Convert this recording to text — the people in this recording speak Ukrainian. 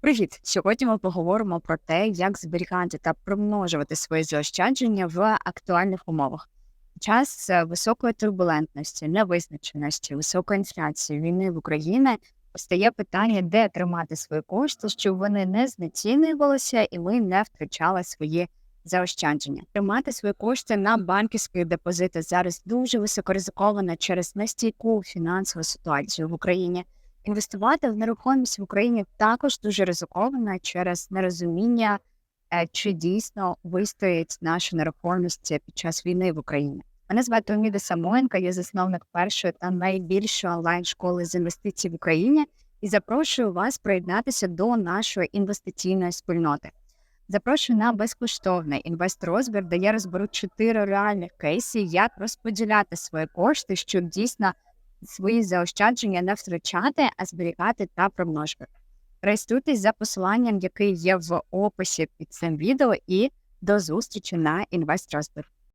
Привіт! Сьогодні ми поговоримо про те, як зберігати та примножувати свої заощадження в актуальних умовах. Час е, високої турбулентності, невизначеності, високої інфляції, війни в Україні постає питання, де тримати свої кошти, щоб вони не знецінювалися і ми не втрачали свої заощадження. Тримати свої кошти на банківських депозитах зараз дуже високоризиковано через нестійку фінансову ситуацію в Україні. Інвестувати в нерухомість в Україні також дуже ризиковано через нерозуміння, е, чи дійсно вистоїть наша нерухомість під час війни в Україні. Мене звати Оміда Самоєнка, я засновник першої та найбільшої онлайн-школи з інвестицій в Україні і запрошую вас приєднатися до нашої інвестиційної спільноти. Запрошую на безкоштовний інвест-розбір, де я розберу чотири реальних кейси, як розподіляти свої кошти, щоб дійсно свої заощадження не втрачати, а зберігати та примножувати. Реєструйтесь за посиланням, яке є в описі під цим відео, і до зустрічі на інвест-розбір.